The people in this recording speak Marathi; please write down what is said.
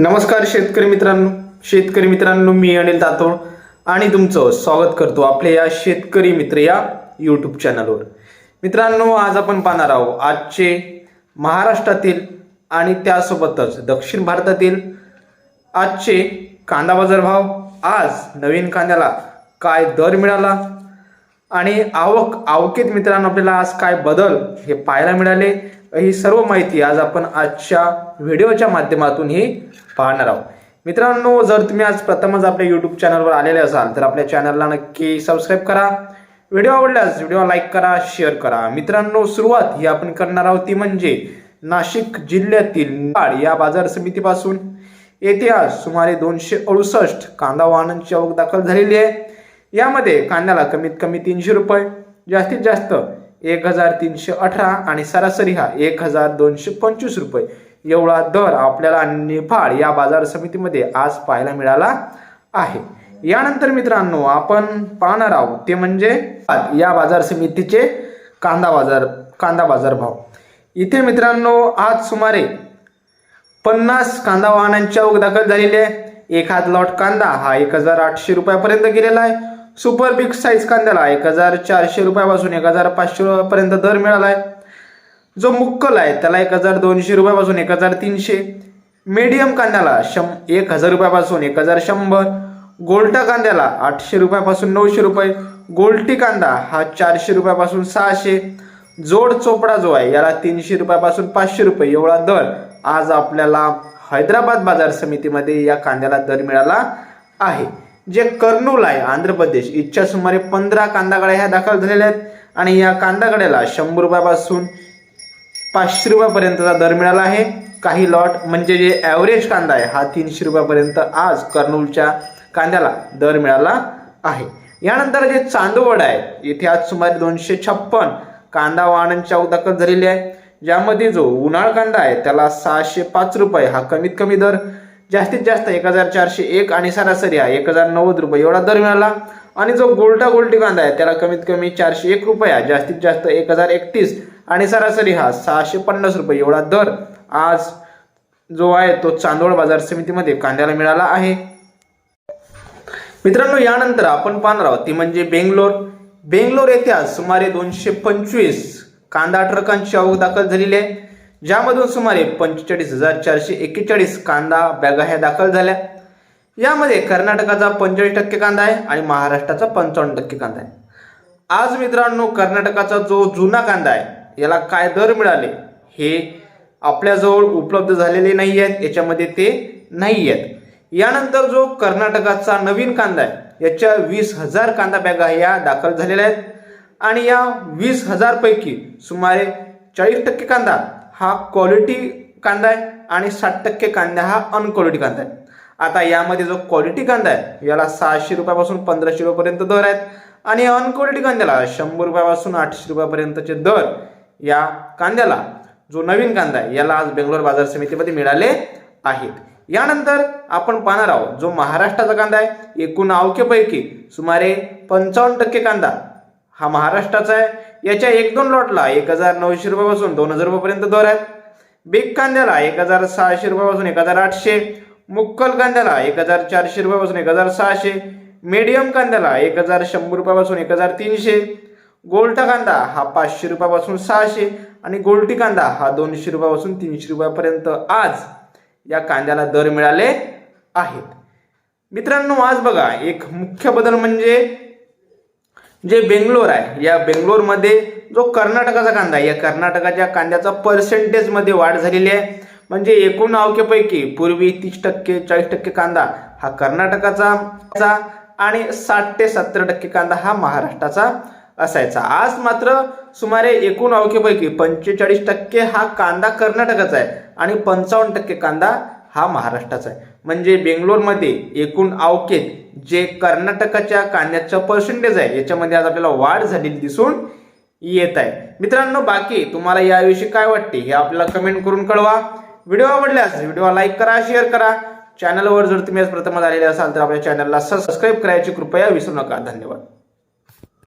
नमस्कार शेतकरी मित्रांनो. शेतकरी मित्रांनो मी अनिल तातोड आणि तुमचं स्वागत करतो आपल्या या शेतकरी मित्र या यूट्यूब चॅनलवर मित्रांनो आज आपण पाहणार आहोत आजचे महाराष्ट्रातील आणि त्यासोबतच दक्षिण भारतातील आजचे कांदा बाजार भाव. आज नवीन कांद्याला काय दर मिळाला आणि आवक आवकेत मित्रांनो आपल्याला आज काय बदल हे पाहायला मिळाले. ही सर्व माहिती आज आपण आजच्या व्हिडिओच्या माध्यमातून ही पाहणार आहोत. मित्रांनो जर तुम्ही आज प्रथमच आपल्या युट्यूब चॅनलवर आलेले असाल तर आपल्या चॅनलला नक्की सबस्क्राईब करा. व्हिडिओ आवडल्यास व्हिडिओ लाईक करा शेअर करा. मित्रांनो सुरुवात ही आपण करणार आहोत ती म्हणजे नाशिक जिल्ह्यातील निफाड या बाजार समितीपासून. येथे आज सुमारे दोनशे अडुसष्ट कांदा वाहनांची आवक दाखल झालेली आहे. यामध्ये कांद्याला कमीत कमी तीनशे रुपये जास्तीत जास्त एक हजार तीनशे अठरा आणि सरासरी हा एक हजार दोनशे पंचवीस रुपये. एवढा दर आपल्याला निफाड या बाजार समितीमध्ये आज पाहायला मिळाला आहे. यानंतर मित्रांनो आपण पाहणार आहोत ते म्हणजे या बाजार समितीचे कांदा बाजार कांदा बाजार भाव. इथे मित्रांनो आज सुमारे पन्नास कांदा वाहनांची आवक दाखल झालेली आहे. एखाद लॉट कांदा हा एक हजार आठशे रुपयापर्यंत गेलेला आहे. सुपर बिग साईज कांद्याला एक हजार चारशे रुपयापासून एक हजार पाचशे रुपयापर्यंत दर मिळाला आहे जो मुक्कल आहे त्याला एक हजार दोनशे रुपयापासून एक हजार तीनशे. मीडियम कांद्याला शं एक हजार रुपयापासून एक हजार शंभर. गोल्टा कांद्याला आठशे रुपयापासून नऊशे रुपये. गोल्टी कांदा हा चारशे रुपयापासून सहाशे. जोड चोपडा जो आहे याला तीनशे रुपयापासून पाचशे रुपये एवढा दर. आज आपल्याला हैदराबाद बाजार समितीमध्ये या कांद्याला दर मिळाला आहे. जे कर्नूल आहे आंध्र प्रदेश इथच्या सुमारे पंधरा कांदागाड्या ह्या दाखल झालेल्या आहेत. आणि या कांदागड्याला शंभर रुपयापासून पाचशे रुपयापर्यंतचा दर मिळाला आहे. काही लॉट म्हणजे जे ॲव्हरेज कांदा आहे हा तीनशे रुपयापर्यंत आज कर्नूलच्या कांद्याला दर मिळाला आहे. यानंतर जे चांदवड आहे इथे आज सुमारे दोनशे छप्पन कांदा वाहनांच्या दाखल झालेली आहे. ज्यामध्ये जो उन्हाळ कांदा आहे त्याला सहाशे पाच रुपये हा कमीत कमी दर. जास्तीत जास्त एक हजार चारशे एक आणि सरासरी हा एक हजार नव्वद रुपये एवढा दर मिळाला. आणि जो गोल्टा गोल्टी कांदा आहे त्याला कमीत कमी चारशे एक रुपये हा जास्तीत जास्त एक हजार एकतीस आणि सरासरी हा सहाशे पन्नास रुपये एवढा दर आज जो आहे तो चांदोड बाजार समितीमध्ये कांद्याला मिळाला आहे. मित्रांनो यानंतर आपण पाहणार आहोत. ती म्हणजे बेंगलोर. बेंगलोर येथे आज सुमारे दोनशे पंचवीस कांदा ट्रकांची आवक दाखल झालेली आहे. ज्यामधून सुमारे पंचेचाळीस हजार चारशे एक्केचाळीस कांदा बॅगा ह्या दाखल झाल्या. यामध्ये कर्नाटकाचा पंचेचाळीस टक्के कांदा आहे आणि महाराष्ट्राचा पंचावन्न टक्के कांदा आहे. आज मित्रांनो कर्नाटकाचा जो जुना कांदा आहे याला काय दर मिळाले हे आपल्याजवळ उपलब्ध झालेले नाही आहेत याच्यामध्ये ते नाही आहेत यानंतर जो कर्नाटकाचा नवीन कांदा आहे याच्या वीस हजार कांदा बॅगा या दाखल झालेल्या आहेत. आणि या वीस हजारपैकी सुमारे चाळीस टक्के कांदा हा क्वालिटी कांदा आहे आणि साठ टक्के कांदा हा अनक्वालिटी कांदा आहे. आता यामध्ये जो क्वालिटी कांदा आहे याला सहाशे रुपयापासून पंधराशे रुपयापर्यंत दर आहेत. आणि अनक्वालिटी कांद्याला शंभर रुपयापासून आठशे रुपयापर्यंतचे दर या कांद्याला जो नवीन कांदा आहे याला आज बेंगलोर बाजार समितीमध्ये मिळाले आहेत. यानंतर आपण पाहणार आहोत जो महाराष्ट्राचा कांदा आहे एकूण आवकेपैकी सुमारे पंचावन्न टक्के कांदा हा महाराष्ट्राचा आहे. याच्या एक दोन लॉटला एक हजार नऊशे रुपयापासून दोन हजार रुपयापर्यंत दर आहेत बिग कांद्याला एक हजार सहाशे रुपयापासून एक हजार आठशे. मुक्कल कांद्याला एक हजार चारशे रुपयापासून एक हजार सहाशे. मीडियम कांद्याला एक हजार शंभर रुपयापासून एक हजार तीनशे. गोल्टा कांदा हा पाचशे रुपयापासून सहाशे. आणि गोल्टी कांदा हा दोनशे रुपयापासून तीनशे रुपयापर्यंत आज या कांद्याला दर मिळाले आहेत. मित्रांनो आज बघा एक मुख्य बदल म्हणजे जे बेंगलोर आहे या बेंगलोरमध्ये जो कर्नाटकाचा कांदा आहे या कर्नाटकाच्या कांद्याचा पर्सेंटेजमध्ये वाढ झालेली आहे. म्हणजे एकूण आवकेपैकी पूर्वी तीस टक्के चाळीस टक्के कांदा हा कर्नाटकाचा आणि साठ ते सत्तर टक्के कांदा हा महाराष्ट्राचा असायचा. आज मात्र सुमारे एकूण अवकेपैकी पंचेचाळीस टक्के हा कांदा कर्नाटकाचा आहे आणि पंचावन्न टक्के कांदा हा महाराष्ट्राचा आहे. म्हणजे बेंगलोरमध्ये एकूण आवकेत जे कर्नाटकाच्या कांद्याचं पर्सेंटेज आहे याच्यामध्ये आज आपल्याला वाढ झालेली दिसून येत आहे. मित्रांनो बाकी तुम्हाला याविषयी काय वाटते हे आपल्याला कमेंट करून कळवा. व्हिडिओ आवडल्यास व्हिडिओ लाईक करा शेअर करा. चॅनलवर जर तुम्ही आज प्रथम आलेले असाल तर आपल्या चॅनलला सबस्क्राईब करायची कृपया विसरू नका. धन्यवाद.